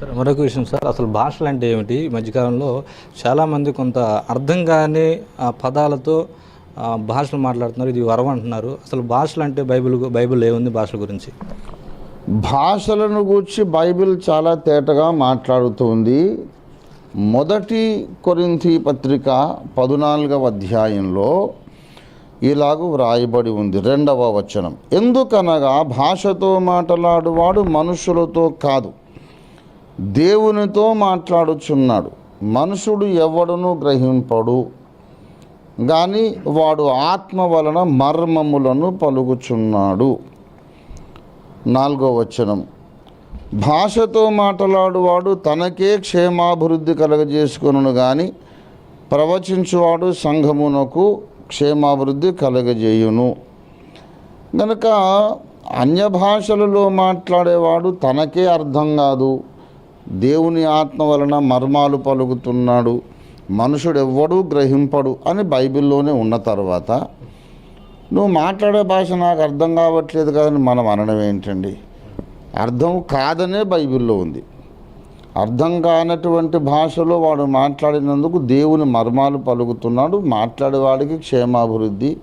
Sir మరొక విషయం sir. అసలు భాషలు అంటే ఏమిటి? ఈ మధ్యకాలంలో చాలామంది కొంత అర్థం కాని ఆ, పదాలతో భాషలు మాట్లాడుతున్నారు. ఇది వరం అంటున్నారు. అసలు భాషలు అంటే బైబిల్ బైబిల్ ఏముంది భాషల గురించి? భాషలను గూర్చి బైబిల్ చాలా తేటగా మాట్లాడుతుంది. మొదటి కొరింథీ పత్రిక పదునాలుగవ అధ్యాయంలో ఇలాగూ వ్రాయబడి ఉంది. రెండవ వచనం. ఎందుకనగా భాషతో మాట్లాడువాడు మనుషులతో కాదు దేవునితో మాట్లాడుచున్నాడు. మనుషుడు ఎవడును గ్రహింపడు. కానీ వాడు ఆత్మ వలన మర్మములను పలుకుచున్నాడు. నాలుగో వచనం. భాషతో మాట్లాడువాడు తనకే క్షేమాభివృద్ధి కలగజేసుకును కానీ ప్రవచించువాడు సంఘమునకు క్షేమాభివృద్ధి కలగజేయును. కనుక అన్య భాషలలో మాట్లాడేవాడు తనకే అర్థం కాదు. దేవుని ఆత్మ వలన మర్మాలు పలుకుతున్నాడు. మనుషుడెవ్వడూ గ్రహింపడు అని బైబిల్లోనే ఉన్న తర్వాత నువ్వు మాట్లాడే భాష నాకు అర్థం కావట్లేదు కదని మనం అనడం ఏంటండి? అర్థం కాదనే బైబిల్లో ఉంది. అర్థం కానటువంటి భాషలో వాడు మాట్లాడినందుకు దేవుని మర్మాలు పలుకుతున్నాడు. మాట్లాడేవాడికి క్షేమాభివృద్ధి.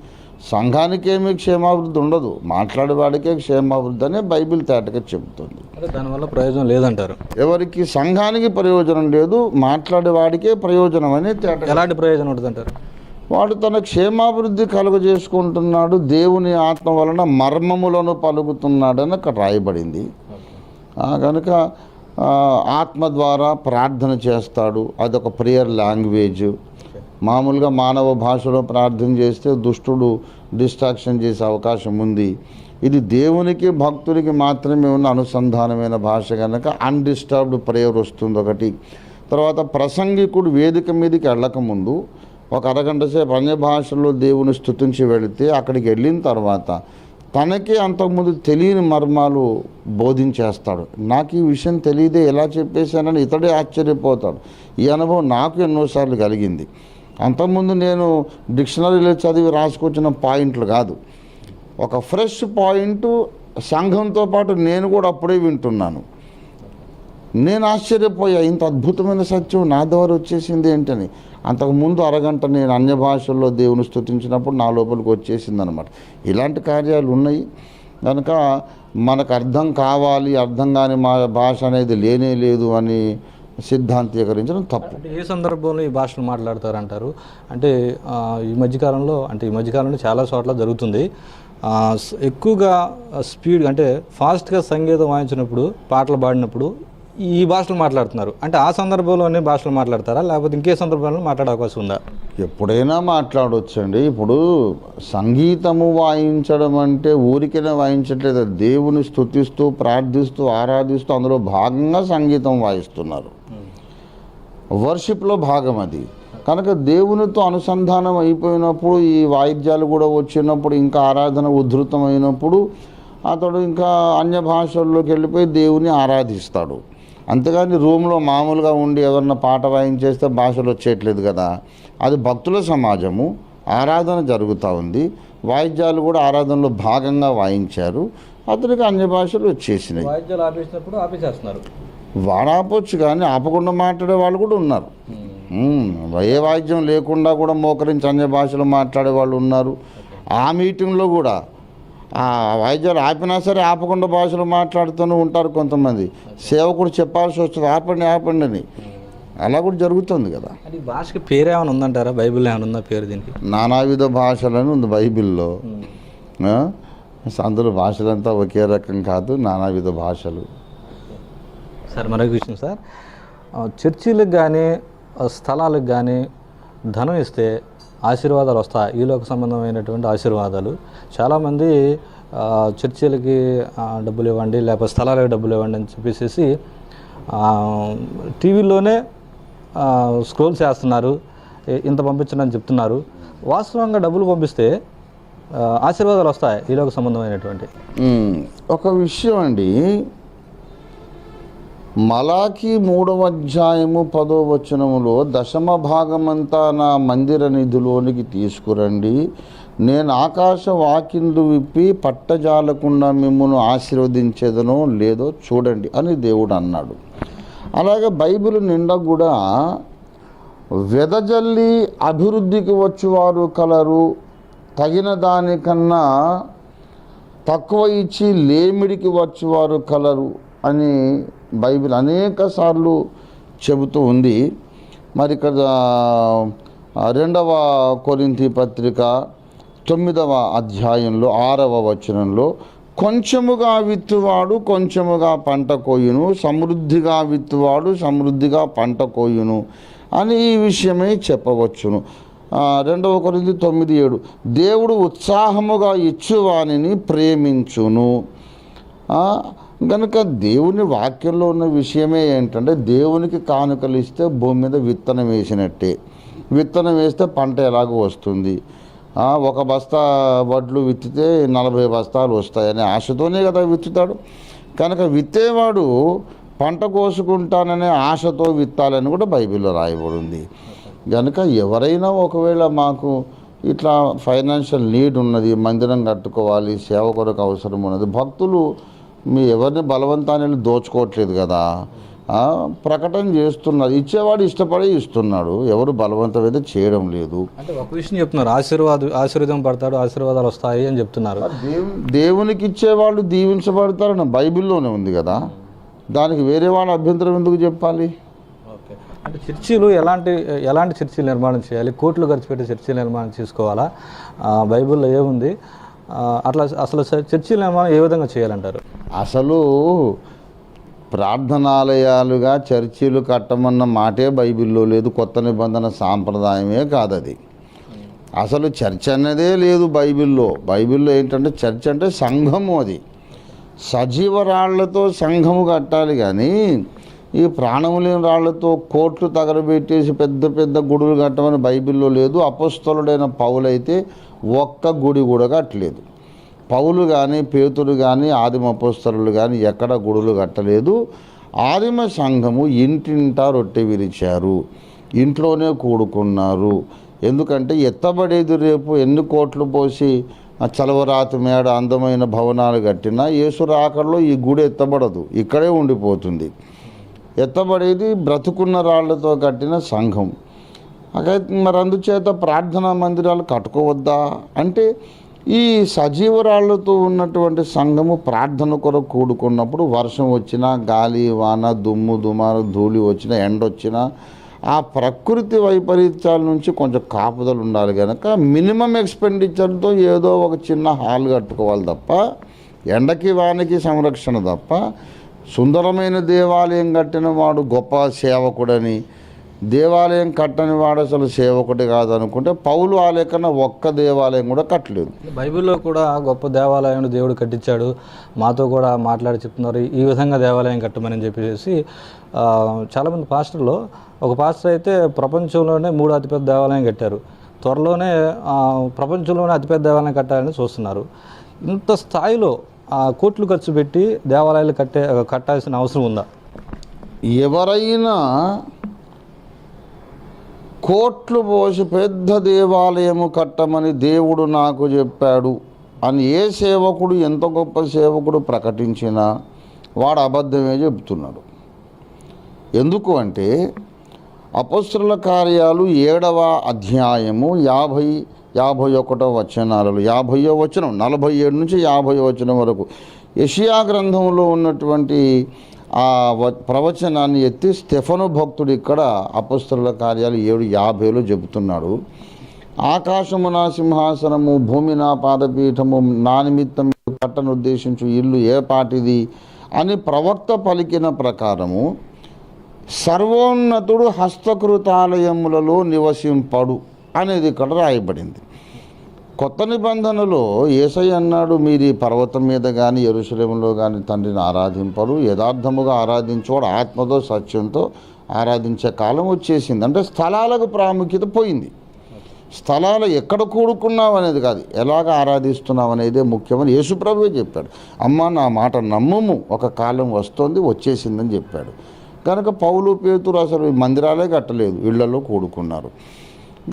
సంఘానికేమీ క్షేమాభివృద్ధి ఉండదు. మాట్లాడేవాడికే క్షేమాభివృద్ధి అనే బైబిల్ తేటగా చెబుతుంది. అంటే దానివల్ల ప్రయోజనం లేదంటారు. ఎవరికి సంఘానికి ప్రయోజనం లేదు మాట్లాడేవాడికే ప్రయోజనం అని తేట ఎలాంటి ప్రయోజనం ఉంటుంది అంటారు వాడు తన క్షేమాభివృద్ధి కలుగజేసుకుంటున్నాడు దేవుని ఆత్మ వలన మర్మములను పలుకుతున్నాడని అక్కడ రాయబడింది. కనుక ఆత్మ ద్వారా ప్రార్థన చేస్తాడు అదొక ప్రేయర్ లాంగ్వేజ్. మామూలుగా మానవ భాషలో ప్రార్థన చేస్తే దుష్టుడు డిస్ట్రాక్షన్ చేసే అవకాశం ఉంది. ఇది దేవునికి భక్తునికి మాత్రమే ఉన్న అనుసంధానమైన భాష కనుక అన్డిస్టర్బ్డ్ ప్రేయర్ వస్తుంది ఒకటి. తర్వాత ప్రసంగికుడు వేదిక మీదకి వెళ్ళకముందు ఒక అరగంట సేపు అన్య భాషల్లో దేవుని స్థుతించి వెళితే అక్కడికి వెళ్ళిన తర్వాత తనకే అంతకుముందు తెలియని మర్మాలు బోధించేస్తాడు. నాకు ఈ విషయం తెలియదే ఎలా చెప్పేశానని ఇతడే ఆశ్చర్యపోతాడు. ఈ అనుభవం నాకు ఎన్నోసార్లు కలిగింది. అంతకుముందు నేను డిక్షనరీలో చదివి రాసుకొచ్చిన పాయింట్లు కాదు. ఒక ఫ్రెష్ పాయింట్ సంఘంతో పాటు నేను కూడా అప్పుడే వింటున్నాను. నేను ఆశ్చర్యపోయా ఇంత అద్భుతమైన సత్యం నా ద్వారా వచ్చేసింది ఏంటని. అంతకుముందు అరగంట నేను అన్య భాషల్లో దేవుని స్థుతించినప్పుడు నా లోపలికి వచ్చేసింది అనమాట ఇలాంటి కార్యాలు ఉన్నాయి. కనుక మనకు అర్థం కావాలి అర్థం కాని మా భాష అనేది లేనే లేదు అని సిద్ధాంతీకరించడం తప్పు. ఏ సందర్భంలో ఈ భాషను మాట్లాడతారంటారు? అంటే ఈ మధ్యకాలంలో అంటే ఈ మధ్యకాలంలో చాలా చోట్ల జరుగుతుంది. ఎక్కువగా స్పీడ్ అంటే ఫాస్ట్గా సంగీతం వాయించినప్పుడు పాటలు పాడినప్పుడు ఈ భాషలు మాట్లాడుతున్నారు. అంటే ఆ సందర్భంలోనే భాషలు మాట్లాడతారా? లేకపోతే ఇంకే సందర్భంలో మాట్లాడే అవకాశం ఉందా? ఎప్పుడైనా మాట్లాడవచ్చండి ఇప్పుడు సంగీతము వాయించడం అంటే ఊరికనే వాయించట్లేదు. దేవుని స్తుతిస్తూ ప్రార్థిస్తూ ఆరాధిస్తూ అందులో భాగంగా సంగీతం వాయిస్తున్నారు. వర్షిప్లో భాగం అది. కనుక దేవునితో అనుసంధానం అయిపోయినప్పుడు ఈ వాయిద్యాలు కూడా వచ్చినప్పుడు ఇంకా ఆరాధన ఉధృతమైనప్పుడు అతడు ఇంకా అన్య భాషల్లోకి వెళ్ళిపోయి దేవుని ఆరాధిస్తాడు. అంతేగాని రూమ్లో మామూలుగా ఉండి ఎవరన్నా పాట వాయించేస్తే భాషలు వచ్చేయట్లేదు కదా. అది భక్తుల సమాజము ఆరాధన జరుగుతూ ఉంది. వాయిద్యాలు కూడా ఆరాధనలో భాగంగా వాయించారు. అతనికి అన్య భాషలు వచ్చేసినాయి. వాయిద్యాలు ఆపేసినప్పుడు ఆపేసేస్తున్నారు. వాడు ఆపొచ్చు కానీ ఆపకుండా మాట్లాడే వాళ్ళు కూడా ఉన్నారు. ఏ వాయిద్యం లేకుండా కూడా మోకరించి అన్య భాషలు మాట్లాడే వాళ్ళు ఉన్నారు. ఆ మీటింగ్లో కూడా ఆ వాయిద్యాలు ఆపినా సరే ఆపకుండా భాషలు మాట్లాడుతూనే ఉంటారు కొంతమంది. సేవకుడు చెప్పాల్సి వస్తుంది. ఆపండి ఆపండి అని. అలా కూడా జరుగుతుంది కదా. భాషకి పేరు ఏమైనా ఉందంటారా? బైబిల్లో ఏమైనా ఉందా పేరు దీనికి? నానావిధ భాషలని ఉంది బైబిల్లో? అందులో భాషలంతా ఒకే రకం కాదు నానావిధ భాషలు. సార్ మరొక విషయం సార్. చర్చీలకు కానీ స్థలాలకు కానీ ధనం ఇస్తే ఆశీర్వాదాలు వస్తాయి. ఈలోక సంబంధమైనటువంటి ఆశీర్వాదాలు. చాలామంది చర్చిలకి డబ్బులు ఇవ్వండి లేకపోతే స్థలాలకు డబ్బులు ఇవ్వండి అని చెప్పేసి టీవీలోనే స్క్రోల్ చేస్తున్నారు. ఇంత పంపించండి అని చెప్తున్నారు. వాస్తవంగా డబ్బులు పంపిస్తే ఆశీర్వాదాలు వస్తాయి ఈలోక సంబంధమైనటువంటి. ఒక విషయం అండి. మలాకి మూడవ అధ్యాయము పదో వచనములో దశమ భాగమంతా నా మందిర నిధిలోనికి తీసుకురండి. నేను ఆకాశ వాకిందు విప్పి పట్టజాలకుండా మిమ్మల్ని ఆశీర్వదించేదనో లేదో చూడండి అని దేవుడు అన్నాడు. అలాగే బైబిల్ నిండా కూడా వెదజల్లి అభివృద్ధికి వచ్చేవారు కలరు. తగిన దానికన్నా తక్కువ ఇచ్చి లేమిడికి వచ్చేవారు కలరు అని బైబిల్ అనేక సార్లు చెబుతూ ఉంది. మరి ఇక్కడ రెండవ కొరింతి పత్రిక తొమ్మిదవ అధ్యాయంలో ఆరవ వచనంలో కొంచెముగా విత్తువాడు కొంచెముగా పంట కోయును సమృద్ధిగా విత్తువాడు సమృద్ధిగా పంట కోయును అని ఈ విషయమే చెప్పవచ్చును. రెండవ కొరింది తొమ్మిది ఏడు దేవుడు ఉత్సాహముగా ఇచ్చువానిని ప్రేమించును. కనుక దేవుని వాక్యంలో ఉన్న విషయమే ఏంటంటే దేవునికి కానుకలు ఇస్తే భూమి మీద విత్తనం వేసినట్టే. విత్తనం వేస్తే పంట ఎలాగో వస్తుంది. ఒక బస్తా వడ్లు విత్తితే నలభై బస్తాలు వస్తాయనే ఆశతోనే కదా విత్తుతాడు. కనుక విత్తేవాడు పంట కోసుకుంటాననే ఆశతో విత్తాలని కూడా బైబిల్లో రాయబడి ఉంది కనుక ఎవరైనా ఒకవేళ మాకు ఇట్లా ఫైనాన్షియల్ నీడ్ ఉన్నది మందిరం కట్టుకోవాలి సేవ కొరకు అవసరం ఉన్నది భక్తులు మీ ఎవరిని బలవంతాన్ని దోచుకోవట్లేదు కదా. ప్రకటన చేస్తున్నారు. ఇచ్చేవాడు ఇష్టపడి ఇస్తున్నాడు. ఎవరు బలవంతం అయితే చేయడం లేదు. అంటే ఒక విషయం చెప్తున్నారు. ఆశీర్వాద ఆశీర్వాదం పడతాడు ఆశీర్వాదాలు వస్తాయి అని చెప్తున్నారు. దేవు దేవునికి ఇచ్చేవాళ్ళు దీవించబడతారని బైబిల్లోనే ఉంది కదా. దానికి వేరే వాళ్ళ అభ్యంతరం ఎందుకు చెప్పాలి? ఓకే. అంటే చర్చీలు ఎలాంటి ఎలాంటి చర్చీలు నిర్మాణం చేయాలి? కోట్లు ఖర్చు పెట్టి చర్చీలు నిర్మాణం చేసుకోవాలా? బైబిల్లో ఏముంది? అట్లా అసలు చర్చిలు నిర్మాణం ఏ విధంగా చేయాలంటారు? అసలు ప్రార్థనాలయాలుగా చర్చిలు కట్టమన్న మాటే బైబిల్లో లేదు. కొత్త నిబంధన సాంప్రదాయమే కాదది. అసలు చర్చ్ అన్నదే లేదు బైబిల్లో. బైబిల్లో ఏంటంటే చర్చ్ అంటే సంఘము అది. సజీవ రాళ్ళతో సంఘము కట్టాలి కానీ ఈ ప్రాణము లేని రాళ్ళతో కోట్లు తగలబెట్టేసి పెద్ద పెద్ద గుడులు కట్టమని బైబిల్లో లేదు. అపస్థలుడైన పౌలైతే ఒక్క గుడి కూడా కట్టలేదు. పౌలు కానీ పేతులు కానీ ఆదిమ పుస్తరులు కానీ ఎక్కడ గుడులు కట్టలేదు. ఆదిమ సంఘము ఇంటింటా రొట్టె విరిచారు. ఇంట్లోనే కూడుకున్నారు. ఎందుకంటే ఎత్తబడేది రేపు ఎన్ని కోట్లు పోసి చలవరాతి మేడ అందమైన భవనాలు కట్టినా యేసు రాకడలో ఈ గుడి ఎత్తబడదు. ఇక్కడే ఉండిపోతుంది. ఎత్తబడేది బ్రతుకున్న రాళ్ళతో కట్టిన సంఘం. మరి అందుచేత ప్రార్థనా మందిరాలు కట్టుకోవద్దా? అంటే ఈ సజీవరాళ్ళతో ఉన్నటువంటి సంఘము ప్రార్థన కొరకు కూడుకున్నప్పుడు వర్షం వచ్చినా గాలి వాన దుమ్ము దుమారు ధూళి వచ్చినా ఎండ వచ్చినా ఆ ప్రకృతి వైపరీత్యాల నుంచి కొంచెం కాపుదలు ఉండాలి కనుక మినిమం ఎక్స్పెండిచర్తో ఏదో ఒక చిన్న హాల్ కట్టుకోవాలి తప్ప ఎండకి వానకి సంరక్షణ తప్ప సుందరమైన దేవాలయం కట్టిన వాడు గొప్ప సేవకుడని దేవాలయం కట్టని వాడు అసలు సేవకుడి కాదు అనుకుంటే పౌలు ఆ లెక్కన ఒక్క దేవాలయం కూడా కట్టలేదు. బైబిల్లో కూడా గొప్ప దేవాలయం దేవుడు కట్టించాడు. మాతో కూడా మాట్లాడి చెప్తున్నారు ఈ విధంగా దేవాలయం కట్టమని చెప్పేసి చాలామంది పాస్టర్లు ఒక పాస్టర్ అయితే ప్రపంచంలోనే మూడు అతిపెద్ద దేవాలయం కట్టారు. త్వరలోనే ప్రపంచంలోనే అతిపెద్ద దేవాలయం కట్టాలని చూస్తున్నారు. ఇంత స్థాయిలో ఆ, కోట్లు ఖర్చు పెట్టి దేవాలయాలు కట్టే కట్టాల్సిన అవసరం ఉందా? ఎవరైనా కోట్లు పోసి పెద్ద దేవాలయము కట్టమని దేవుడు నాకు చెప్పాడు. అని ఏ సేవకుడు ఎంత గొప్ప సేవకుడు ప్రకటించినా వాడు అబద్ధమే చెబుతున్నాడు. ఎందుకు అంటే అపస్తుల కార్యాలు ఏడవ అధ్యాయము యాభై యాభై ఒకటో వచనాలలో యాభైయో వచనం నలభై ఏడు నుంచి యాభై వచనం వరకు. యషియా గ్రంథంలో ఉన్నటువంటి ఆ ప్రవచనాన్ని ఎత్తి స్టెఫను భక్తుడు ఇక్కడ అపస్తుల కార్యాలు ఏడు యాభైలో చెబుతున్నాడు. ఆకాశము నా సింహాసనము భూమి నా పాదపీఠము నా నిమిత్తం కట్టను ఉద్దేశించు ఇల్లు ఏ పాటిది అని ప్రవక్త పలికిన ప్రకారము సర్వోన్నతుడు హస్తకృతాలయములలో నివసింపడు అనేది ఇక్కడ రాయబడింది. కొత్త నిబంధనలో ఏసై అన్నాడు మీరు ఈ పర్వతం మీద కానీ ఎరుసలేములో కానీ తండ్రిని ఆరాధింపరు. యథార్థముగా ఆరాధించేవాడు ఆత్మతో సత్యంతో ఆరాధించే కాలం వచ్చేసింది. అంటే స్థలాలకు ప్రాముఖ్యత పోయింది. స్థలాలు ఎక్కడ కూడుకున్నావు అనేది కాదు ఎలాగ ఆరాధిస్తున్నావు అనేదే ముఖ్యమని యేసుప్రభువే చెప్పాడు. అమ్మ నా మాట నమ్మము ఒక కాలం వస్తుంది వచ్చేసిందని చెప్పాడు. కనుక పౌలు పేతురు అసలు మందిరాలే కట్టలేదు ఇళ్ళలో కూడుకున్నారు.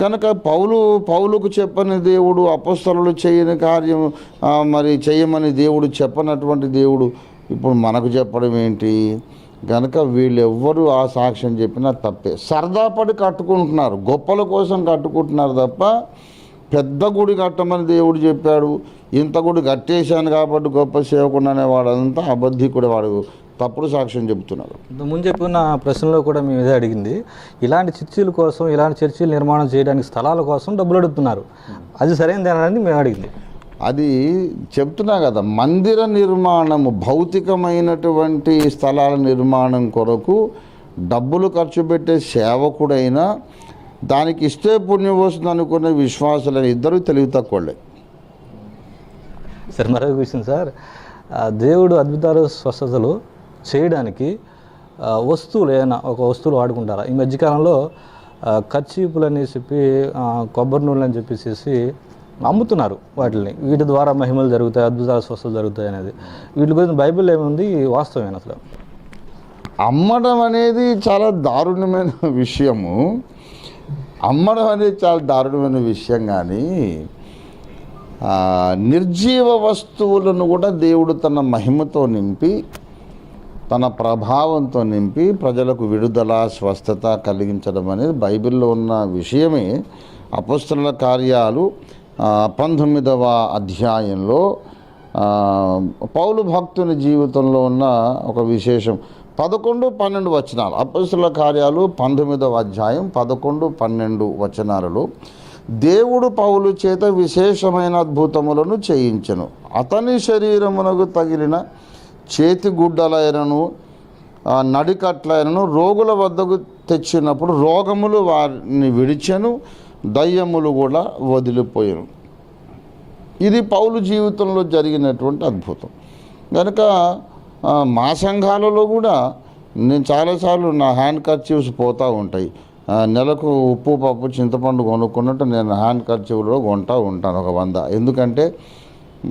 కనుక పౌలు పౌలుకు చెప్పని దేవుడు అపస్థలు చేయని కార్యం మరి చేయమని దేవుడు చెప్పనటువంటి దేవుడు ఇప్పుడు మనకు చెప్పడం ఏంటి? కనుక వీళ్ళెవ్వరూ ఆ సాక్ష్యం చెప్పినా తప్పే. సరదా పడి కట్టుకుంటున్నారు. గొప్పల కోసం కట్టుకుంటున్నారు తప్ప పెద్ద గుడి కట్టమని దేవుడు చెప్పాడు. ఇంత గుడి కట్టేశాను కాబట్టి గొప్ప సేవకుండా అనేవాడంతా అబద్ధికుడు వాడు. తప్పుడు సాక్ష్యం చెబుతున్నాడు ముందు చెప్పిన ప్రశ్నలో కూడా మేము ఇదే అడిగింది. ఇలాంటి చర్చీల కోసం ఇలాంటి చర్చీలు నిర్మాణం చేయడానికి స్థలాల కోసం డబ్బులు అడుగుతున్నారు. అది సరైనదేనని మేము అడిగింది. అది చెప్తున్నా కదా మందిర నిర్మాణము భౌతికమైనటువంటి స్థలాల నిర్మాణం కొరకు డబ్బులు ఖర్చు పెట్టే సేవకుడైనా దానికి ఇస్తే పుణ్యం వస్తుంది అనుకునే విశ్వాసులైన ఇద్దరు తెలివి తక్కువలే సరే మరొక విషయం సార్. దేవుడు అద్భుతాలు స్వస్థతలు చేయడానికి వస్తువులు ఏమైనా ఒక వస్తువులు వాడుకుంటారా? ఈ మధ్యకాలంలో ఆ, అని చెప్పి కొబ్బరి నూనెలు అని చెప్పేసి అమ్ముతున్నారు వాటిని వీటి ద్వారా మహిమలు జరుగుతాయి అద్భుతాలు స్వస్థలు జరుగుతాయి అనేది. వీటి గురించి బైబిల్ ఏముంది? వాస్తవమైన అసలు? అమ్మడం అనేది చాలా దారుణమైన విషయము. అమ్మడం అనేది చాలా దారుణమైన విషయం కానీ నిర్జీవ వస్తువులను కూడా దేవుడు తన మహిమతో నింపి తన ప్రభావంతో నింపి ప్రజలకు విడుదల స్వస్థత కలిగించడం అనేది బైబిల్లో ఉన్న విషయమే. అపస్తుల కార్యాలు పంతొమ్మిదవ అధ్యాయంలో పౌలు భక్తుని జీవితంలో ఉన్న ఒక విశేషం. పదకొండు పన్నెండు వచనాలు. అపస్తుల కార్యాలు పంతొమ్మిదవ అధ్యాయం పదకొండు పన్నెండు వచనాలలో దేవుడు పౌలు చేత విశేషమైన అద్భుతములను చేయించెను. అతని శరీరమునకు తగిలిన చేతి గుడ్డలైనను నడికట్లైనను రోగుల వద్దకు తెచ్చినప్పుడు రోగములు వారిని విడిచెను దయ్యములు కూడా వదిలిపోయాను. ఇది పౌలు జీవితంలో జరిగినటువంటి అద్భుతం. కనుక మా సంఘాలలో కూడా నేను చాలాసార్లు నా హ్యాండ్ కర్చీవ్స్ పోతూ ఉంటాయి. నెలకు ఉప్పు పప్పు చింతపండు కొనుక్కున్నట్టు నేను హ్యాండ్ కర్చీవ్లో కొంటూ ఉంటాను ఒక వంద. ఎందుకంటే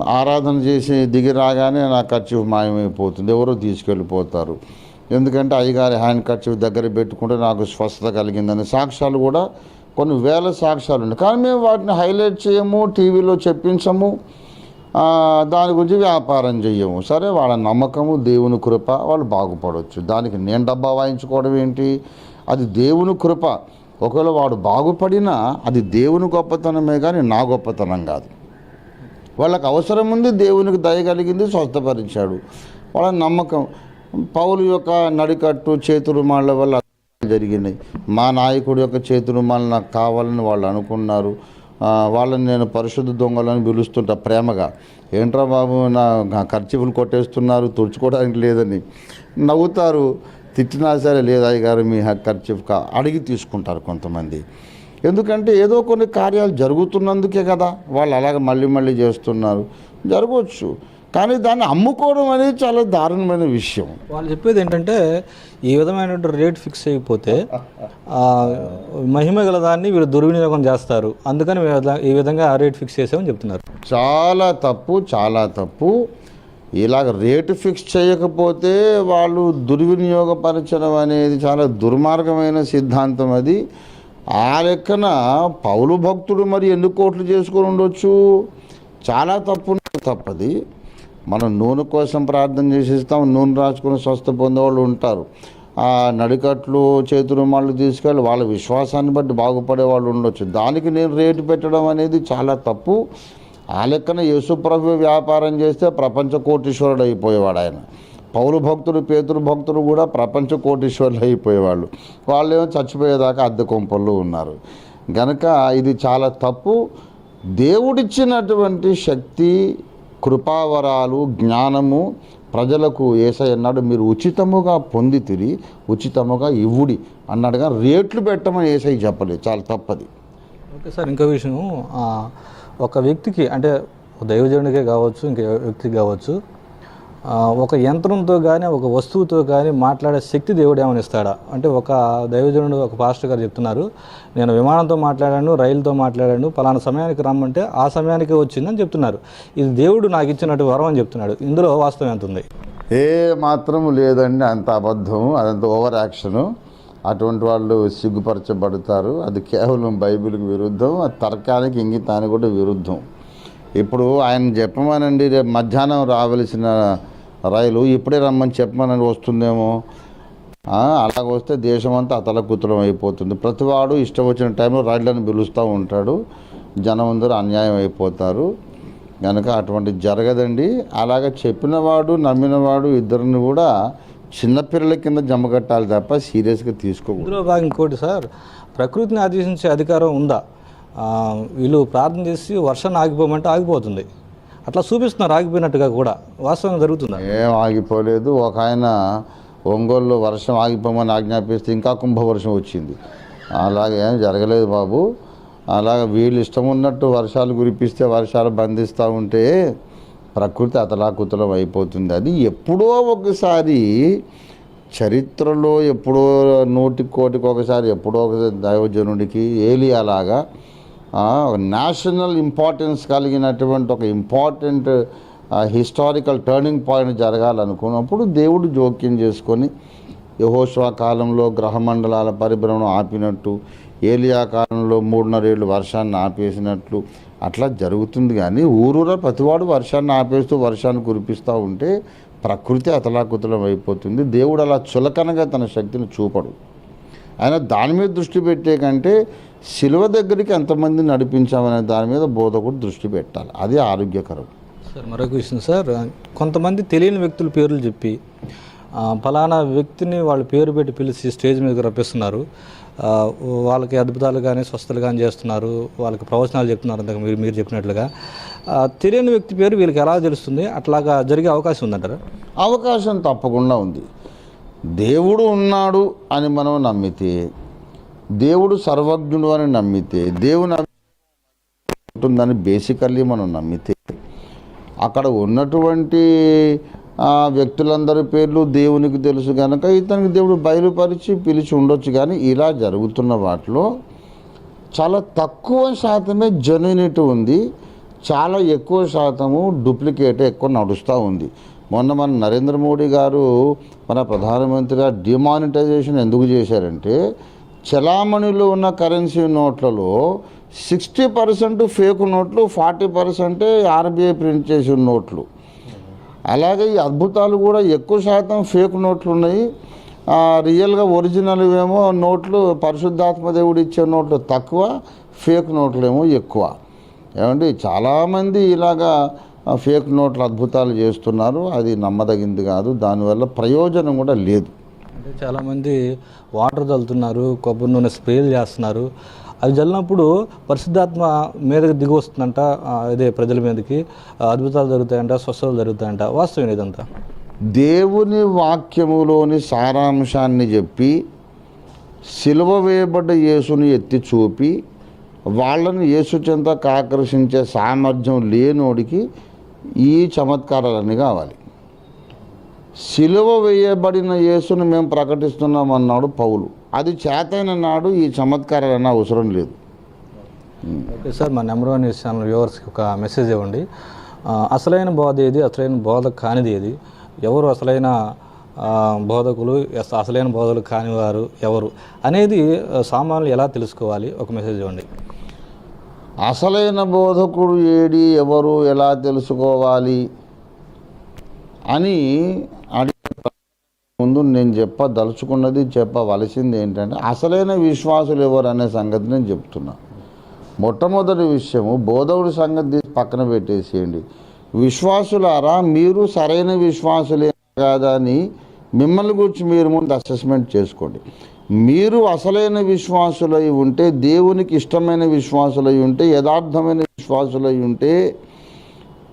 ఆరాధన చేసి దిగి రాగానే నా ఖర్చు మాయమైపోతుంది. ఎవరో తీసుకెళ్ళిపోతారు. ఎందుకంటే అయ్యగారి హ్యాండ్ ఖర్చు దగ్గర పెట్టుకుంటే నాకు స్వస్థత కలిగిందని సాక్ష్యాలు కూడా కొన్ని వేల సాక్ష్యాలు ఉన్నాయి. కానీ మేము వాటిని హైలైట్ చేయము టీవీలో చెప్పించము దాని గురించి వ్యాపారం చేయము సరే వాళ్ళ నమ్మకము దేవుని కృప వాళ్ళు బాగుపడవచ్చు దానికి నేను డబ్బా వాయించుకోవడం ఏంటి? అది దేవుని కృప. ఒకవేళ వాడు బాగుపడినా అది దేవుని గొప్పతనమే కానీ నా గొప్పతనం కాదు. వాళ్ళకి అవసరం ఉంది దేవునికి దయ కలిగింది స్వస్థపరిచాడు. వాళ్ళ నమ్మకం. పౌలు యొక్క నడికట్టు చేతురుమాళ్ళ వల్ల జరిగినాయి. మా నాయకుడి యొక్క చేతురుమాలు నాకు కావాలని వాళ్ళు అనుకున్నారు. వాళ్ళని నేను పరిశుద్ధ దొంగలని పిలుస్తుంటా ప్రేమగా. ఏంట్రా బాబు నా ఖర్చీఫులు కొట్టేస్తున్నారు తుడుచుకోవడానికి లేదని. నవ్వుతారు తిట్టినా సరే లేదా గారు మీ ఖర్చీఫ్ అడిగి తీసుకుంటారు కొంతమంది. ఎందుకంటే ఏదో కొన్ని కార్యాలు జరుగుతున్నందుకే కదా వాళ్ళు అలాగ మళ్ళీ మళ్ళీ చేస్తున్నారు. జరగవచ్చు. కానీ దాన్ని అమ్ముకోవడం అనేది చాలా దారుణమైన విషయం. వాళ్ళు చెప్పేది ఏంటంటే ఈ విధమైన రేట్ ఫిక్స్ అయిపోతే మహిమ గల దాన్ని వీళ్ళు దుర్వినియోగం చేస్తారు. అందుకని ఈ విధంగా రేట్ ఫిక్స్ చేసామని చెప్తున్నారు. చాలా తప్పు చాలా తప్పు. ఇలాగ రేటు ఫిక్స్ చేయకపోతే వాళ్ళు దుర్వినియోగపరచడం అనేది చాలా దుర్మార్గమైన సిద్ధాంతం అది. ఆ లెక్కన పౌలు భక్తుడు మరి ఎన్ని కోట్లు చేసుకొని ఉండొచ్చు? చాలా తప్పు తప్పది. మనం నూనె కోసం ప్రార్థన చేసేస్తాం నూనె రాసుకుని స్వస్థ పొందేవాళ్ళు ఉంటారు. ఆ నడికట్లు చేతురుమాళ్ళు తీసుకెళ్ళి వాళ్ళ విశ్వాసాన్ని బట్టి బాగుపడే వాళ్ళు ఉండొచ్చు. దానికి నేను రేటు పెట్టడం అనేది చాలా తప్పు. ఆ లెక్కన యేసుప్రభు వ్యాపారం చేస్తే ప్రపంచ కోటీశ్వరుడు అయిపోయేవాడు ఆయన. పౌరు భక్తుడు పేతురు భక్తుడు కూడా ప్రపంచ కోటీశ్వరులు అయిపోయేవాళ్ళు. వాళ్ళేమో చచ్చిపోయేదాకా అద్దె కొంపల్లో ఉన్నారు. గనక ఇది చాలా తప్పు. దేవుడిచ్చినటువంటి శక్తి కృపావరాలు జ్ఞానము ప్రజలకు ఏసై అన్నాడు మీరు ఉచితముగా పొందితిరి ఉచితముగా ఇవ్వుడి అన్నాడుగా రేట్లు పెట్టమని ఏసై చెప్పలేదు. చాలా తప్పది. ఓకే సార్ ఇంకో విషయం ఒక వ్యక్తికి అంటే దైవజనుడికే కావచ్చు ఇంకో వ్యక్తికి కావచ్చు ఒక యంత్రంతో కానీ ఒక వస్తువుతో కానీ మాట్లాడే శక్తి దేవుడు ఏమైనా ఇస్తాడా? అంటే ఒక దైవజనుడు ఒక పాస్టర్ గారు చెప్తున్నారు నేను విమానంతో మాట్లాడాను రైలుతో మాట్లాడాను పలానా సమయానికి రమ్మంటే ఆ సమయానికి వచ్చిందని చెప్తున్నారు. ఇది దేవుడు నాకు ఇచ్చినట్టు వరం అని చెప్తున్నాడు. ఇందులో వాస్తవం ఎంత ఉంది? ఏ మాత్రం లేదండి అంత అబద్ధం అదంత ఓవర్ యాక్షను. అటువంటి వాళ్ళు సిగ్గుపరచబడతారు. అది కేవలం బైబిల్కి విరుద్ధం ఆ తర్కానికి ఇంగితానికి కూడా విరుద్ధం. ఇప్పుడు ఆయన చెప్పమనండి రేపు మధ్యాహ్నం రావలసిన రైలు ఇప్పుడే రమ్మని చెప్పమని వస్తుందేమో. అలాగ వస్తే దేశం అంతా అతలకుతలం అయిపోతుంది. ప్రతివాడు ఇష్టం వచ్చిన టైంలో రైళ్ళను పిలుస్తూ ఉంటాడు. జనం అందరూ అన్యాయం అయిపోతారు. కనుక అటువంటి జరగదండి. అలాగ చెప్పినవాడు నమ్మినవాడు ఇద్దరిని కూడా చిన్నపిల్లల కింద జమకట్టాలి తప్ప సీరియస్గా తీసుకోకూడదు. ఇందులో భాగం ఇంకోటి సార్ ప్రకృతిని ఆదేశించే అధికారం ఉందా? వీళ్ళు ప్రార్థన చేసి వర్షం ఆగిపోమంటే ఆగిపోతుంది. అట్లా చూపిస్తున్నారు ఆగిపోయినట్టుగా కూడా. వాస్తవం జరుగుతుందా? ఏం ఆగిపోలేదు. ఒక ఆయన ఒంగోలులో వర్షం ఆగిపోమని ఆజ్ఞాపిస్తే ఇంకా కుంభవర్షం వచ్చింది. అలాగే ఏం జరగలేదు బాబు. అలాగ వీళ్ళు ఇష్టం ఉన్నట్టు వర్షాలు కురిపిస్తే వర్షాలు బంధిస్తూ ఉంటే ప్రకృతి అతలాకుతలం అయిపోతుంది. అది ఎప్పుడో ఒకసారి చరిత్రలో ఎప్పుడో నూటికి కోటికి ఒకసారి ఎప్పుడో ఒకసారి దైవజనుడికి ఏలియాలాగా నేషనల్ ఇంపార్టెన్స్ కలిగినటువంటి ఒక ఇంపార్టెంట్ హిస్టారికల్ టర్నింగ్ పాయింట్ జరగాలనుకున్నప్పుడు దేవుడు జోక్యం చేసుకొని యహోశ్వా కాలంలో గ్రహమండలాల పరిభ్రమణం ఆపినట్టు ఏలియా కాలంలో మూడున్నరేళ్ళు వర్షాన్ని ఆపేసినట్లు అట్లా జరుగుతుంది కానీ ఊరూరా ప్రతివాడు వర్షాన్ని ఆపేస్తూ వర్షాన్ని కురిపిస్తూ ఉంటే ప్రకృతి అతలాకుతలం అయిపోతుంది. దేవుడు అలా చులకనగా తన శక్తిని చూపడు. ఆయన దాని మీద దృష్టి పెట్టే కంటే శిలువ దగ్గరికి ఎంతమంది నడిపించామనే దాని మీద బోధకుడు దృష్టి పెట్టాలి. అది ఆరోగ్యకరం. సార్ మరొక విషయం సార్. కొంతమంది తెలియని వ్యక్తుల పేర్లు చెప్పి ఫలానా వ్యక్తిని వాళ్ళ పేరు పెట్టి పిలిచి స్టేజ్ మీదకి రప్పిస్తున్నారు. వాళ్ళకి అద్భుతాలు కానీ స్వస్థలు కానీ చేస్తున్నారు. వాళ్ళకి ప్రవచనాలు చెప్తున్నారు అంతకు మీరు మీరు చెప్పినట్లుగా. తెలియని వ్యక్తి పేరు వీళ్ళకి ఎలా తెలుస్తుంది? అట్లాగా జరిగే అవకాశం ఉందంటారా? అవకాశం తప్పకుండా ఉంది. దేవుడు ఉన్నాడు అని మనం నమ్మితే దేవుడు సర్వజ్ఞుడు అని నమ్మితే దేవుని ఉంటుందని బేసికల్లీ మనం నమ్మితే అక్కడ ఉన్నటువంటి వ్యక్తులందరి పేర్లు దేవునికి తెలుసు కనుక ఇతనికి దేవుడు బయలుపరిచి పిలిచి ఉండొచ్చు కానీ ఇలా జరుగుతున్న వాటిలో చాలా తక్కువ శాతమే జెన్యునిటీ ఉంది. చాలా ఎక్కువ శాతము డూప్లికేట్ ఎక్కువ నడుస్తూ ఉంది. మొన్న మన నరేంద్ర మోడీ గారు మన ప్రధానమంత్రిగా డిమానిటైజేషన్ ఎందుకు చేశారంటే చలామణిలో ఉన్న కరెన్సీ నోట్లలో సిక్స్టీ పర్సెంట్ ఫేక్ నోట్లు ఫార్టీ పర్సెంటే ఆర్బీఐ ప్రింట్ చేసిన నోట్లు. అలాగే ఈ అద్భుతాలు కూడా ఎక్కువ శాతం ఫేక్ నోట్లు ఉన్నాయి. రియల్గా ఒరిజినల్ ఏమో నోట్లు పరిశుద్ధాత్మదేవుడు ఇచ్చే నోట్లు తక్కువ ఫేక్ నోట్లు ఏమో ఎక్కువ. ఏమండి? చాలామంది ఇలాగా ఫేక్ నోట్లు అద్భుతాలు చేస్తున్నారు. అది నమ్మదగింది కాదు. దానివల్ల ప్రయోజనం కూడా లేదు. అంటే చాలామంది వాటర్ చల్లుతున్నారు కొబ్బరి నూనె స్ప్రేలు చేస్తున్నారు. అది చల్లినప్పుడు పరిశుద్ధాత్మ మీదకి దిగి వస్తుందంట ఇదే ప్రజల మీదకి. అద్భుతాలు జరుగుతాయంట స్వస్థతలు జరుగుతాయంట. వాస్తవం ఇదంతా దేవుని వాక్యములోని సారాంశాన్ని చెప్పి సిలువ వేయబడ్డ యేసుని ఎత్తి చూపి వాళ్ళని యేసు చెంతకు ఆకర్షించే సామర్థ్యం లేనోడికి ఈ చమత్కారాలన్నీ కావాలి. సిలువ వేయబడిన యేసుని మేము ప్రకటిస్తున్నాం అన్నాడు పౌలు. అది చేతైన నాడు ఈ చమత్కారాలన్న అవసరం లేదు. ఓకే సార్ మా నెంబర్ వన్ న్యూస్ ఛానల్ వ్యూవర్స్కి ఒక మెసేజ్ ఇవ్వండి. అసలైన బోధ ఏది? అసలైన బోధ కానిది ఏది? ఎవరు అసలైన బోధకులు అస- అసలైన బోధకులు కానివారు ఎవరు అనేది ఆ, సామాన్యులు ఎలా తెలుసుకోవాలి? ఒక మెసేజ్ ఇవ్వండి. అసలైన బోధకుడు ఏడి ఎవరు ఎలా తెలుసుకోవాలి? అని ముందు నేను చెప్పదలుచుకున్నది చెప్పవలసింది ఏంటంటే అసలైన విశ్వాసులు ఎవరు అనే సంగతి నేను చెప్తున్నా. మొట్టమొదటి విషయము బోధవుడి సంగతి పక్కన పెట్టేసేయండి. విశ్వాసులారా మీరు సరైన విశ్వాసులే కాదా అని మిమ్మల్ని గురించి మీరు ముందు అసెస్మెంట్ చేసుకోండి. మీరు అసలైన విశ్వాసులై ఉంటే దేవునికి ఇష్టమైన విశ్వాసులై ఉంటే యథార్థమైన విశ్వాసులై ఉంటే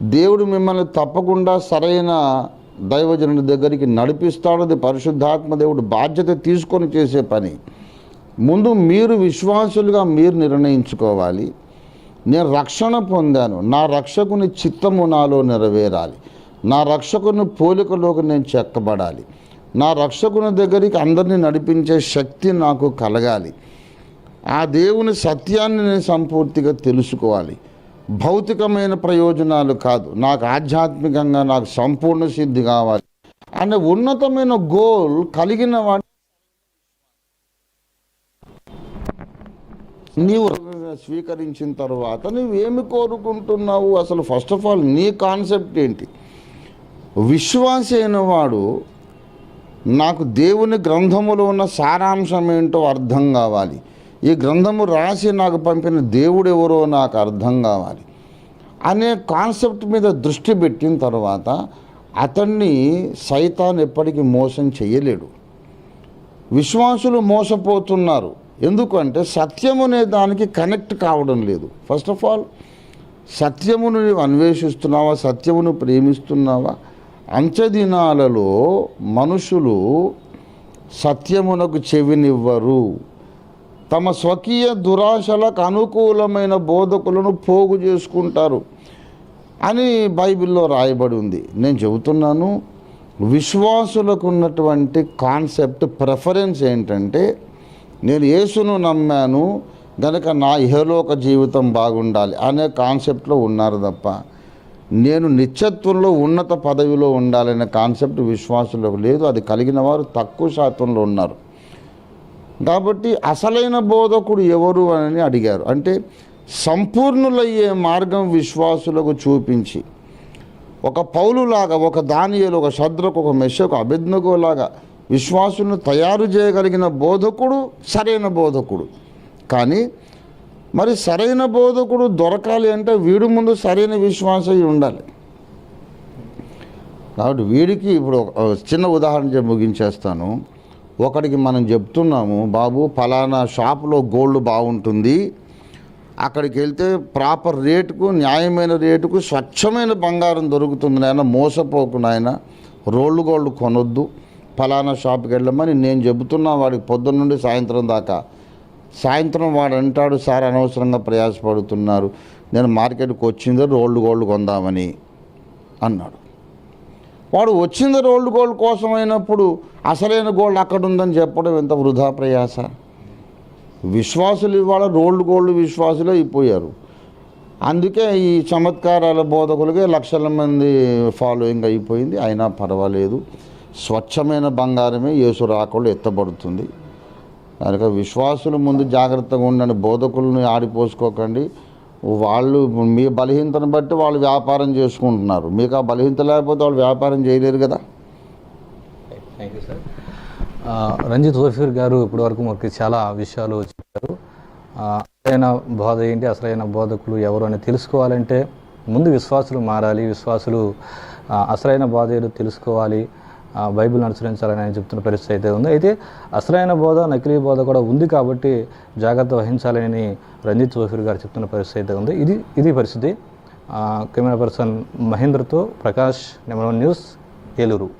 దేవుడు మిమ్మల్ని తప్పకుండా సరైన దైవజనుడి దగ్గరికి నడిపిస్తాడు. అది పరిశుద్ధాత్మ దేవుడు బాధ్యత తీసుకొని చేసే పని. ముందు మీరు విశ్వాసులుగా మీరు నిర్ణయించుకోవాలి. నేను రక్షణ పొందాను. నా రక్షకుని చిత్తము నాలో నెరవేరాలి. నా రక్షకుని పోలికలోకి నేను చెక్కబడాలి. నా రక్షకుని దగ్గరికి అందరినీ నడిపించే శక్తి నాకు కలగాలి. ఆ దేవుని సత్యాన్ని నేను సంపూర్తిగా తెలుసుకోవాలి. భౌతికమైన ప్రయోజనాలు కాదు. నాకు ఆధ్యాత్మికంగా నాకు సంపూర్ణ సిద్ధి కావాలి. అనే ఉన్నతమైన గోల్ కలిగిన వాడి నీవు స్వీకరించిన తర్వాత నువ్వేమి కోరుకుంటున్నావు? అసలు ఫస్ట్ ఆఫ్ ఆల్ నీ కాన్సెప్ట్ ఏంటి? విశ్వాసి అయిన వాడు నాకు దేవుని గ్రంథములో ఉన్న సారాంశం ఏంటో అర్థం కావాలి. ఈ గ్రంథము రాసి నాకు పంపిన దేవుడు ఎవరో నాకు అర్థం కావాలి అనే కాన్సెప్ట్ మీద దృష్టి పెట్టిన తర్వాత అతన్ని సైతాన్ ఎప్పటికీ మోసం చేయలేడు. విశ్వాసులు మోసపోతున్నారు. ఎందుకంటే సత్యము అనే దానికి కనెక్ట్ కావడం లేదు. ఫస్ట్ ఆఫ్ ఆల్ సత్యమును నీవు అన్వేషిస్తున్నావా? సత్యమును ప్రేమిస్తున్నావా? అంచదినాలలో మనుషులు సత్యమునకు చెవినివ్వరు. తమ స్వకీయ దురాశలకు అనుకూలమైన బోధకులను పోగు చేసుకుంటారు అని బైబిల్లో రాయబడి ఉంది. నేను చెబుతున్నాను విశ్వాసులకు ఉన్నటువంటి కాన్సెప్ట్ ప్రిఫరెన్స్ ఏంటంటే నేను యేసును నమ్మాను గనక నా ఇహలోక జీవితం బాగుండాలి అనే కాన్సెప్ట్లో ఉన్నారు తప్ప నేను నిత్యత్వంలో ఉన్నత పదవిలో ఉండాలనే కాన్సెప్ట్ విశ్వాసులకు లేదు. అది కలిగిన వారు తక్కువ శాతంలో ఉన్నారు. కాబట్టి అసలైన బోధకుడు ఎవరు అని అడిగారు. అంటే సంపూర్ణులయ్యే మార్గం విశ్వాసులకు చూపించి ఒక పౌలులాగా ఒక దానియలు ఒక శద్రకు ఒక మెషకు అభిజ్ఞగోలాగా విశ్వాసును తయారు చేయగలిగిన బోధకుడు సరైన బోధకుడు. కానీ మరి సరైన బోధకుడు దొరకాలి అంటే వీడి ముందు సరైన విశ్వాసం ఉండాలి. కాబట్టి వీడికి ఇప్పుడు ఒక చిన్న ఉదాహరణ ముగించేస్తాను. ఒకడికి మనం చెప్తున్నాము బాబు ఫలానా షాపులో గోల్డ్ బాగుంటుంది. అక్కడికి వెళ్తే ప్రాపర్ రేటుకు న్యాయమైన రేటుకు స్వచ్ఛమైన బంగారం దొరుకుతుంది నాయన. మోసపోకు నాయన. రోళ్ళు గోల్డ్ కొనొద్దు. ఫలానా షాప్కి వెళ్ళమని నేను చెబుతున్నా వాడికి పొద్దున్న నుండి సాయంత్రం దాకా. సాయంత్రం వాడు అంటాడు సార్ అనవసరంగా ప్రయాసపడుతున్నారు. నేను మార్కెట్కి వచ్చిందో రోల్డ్ గోల్డ్ కొందామని అన్నాడు. వాడు వచ్చింది రోల్డ్ గోల్డ్ కోసం అయినప్పుడు అసలైన గోల్డ్ అక్కడ ఉందని చెప్పడం ఎంత వృధా ప్రయాస? విశ్వాసులు ఇవాళ రోల్డ్ గోల్డ్ విశ్వాసులు అయిపోయారు. అందుకే ఈ చమత్కారాల బోధకులకే లక్షల మంది ఫాలోయింగ్ అయిపోయింది. అయినా పర్వాలేదు. స్వచ్ఛమైన బంగారమే యేసు రాకుండా ఎత్తబడుతుంది. కనుక విశ్వాసుల ముందు జాగ్రత్తగా ఉండండి. బోధకులను ఆడిపోసుకోకండి. వాళ్ళు మీ బలహీనతను బట్టి వాళ్ళు వ్యాపారం చేసుకుంటున్నారు. మీకు ఆ బలహీనత లేకపోతే వాళ్ళు వ్యాపారం చేయలేరు కదా. Thank you sir Ranjit Ophir గారు ఇప్పటివరకు మనకి చాలా విషయాలు చెప్పారు. అసలైన బోధ ఏంటి? అసలైన బోధకులు ఎవరు అని తెలుసుకోవాలంటే ముందు విశ్వాసులు మారాలి. విశ్వాసులు అసలైన బోధ ఏదో తెలుసుకోవాలి. బైబిల్ అనుసరించాలని ఆయన చెప్తున్న పరిస్థితి అయితే ఉంది. అయితే అసలైన బోధ నకిలీ బోధ కూడా ఉంది కాబట్టి జాగ్రత్త వహించాలని రంజిత్ ఓఫీర్ గారు చెప్తున్న పరిస్థితి అయితే ఉంది. ఇది ఇది పరిస్థితి. Camera person మహేంద్రతో Prakash number one news Eluru.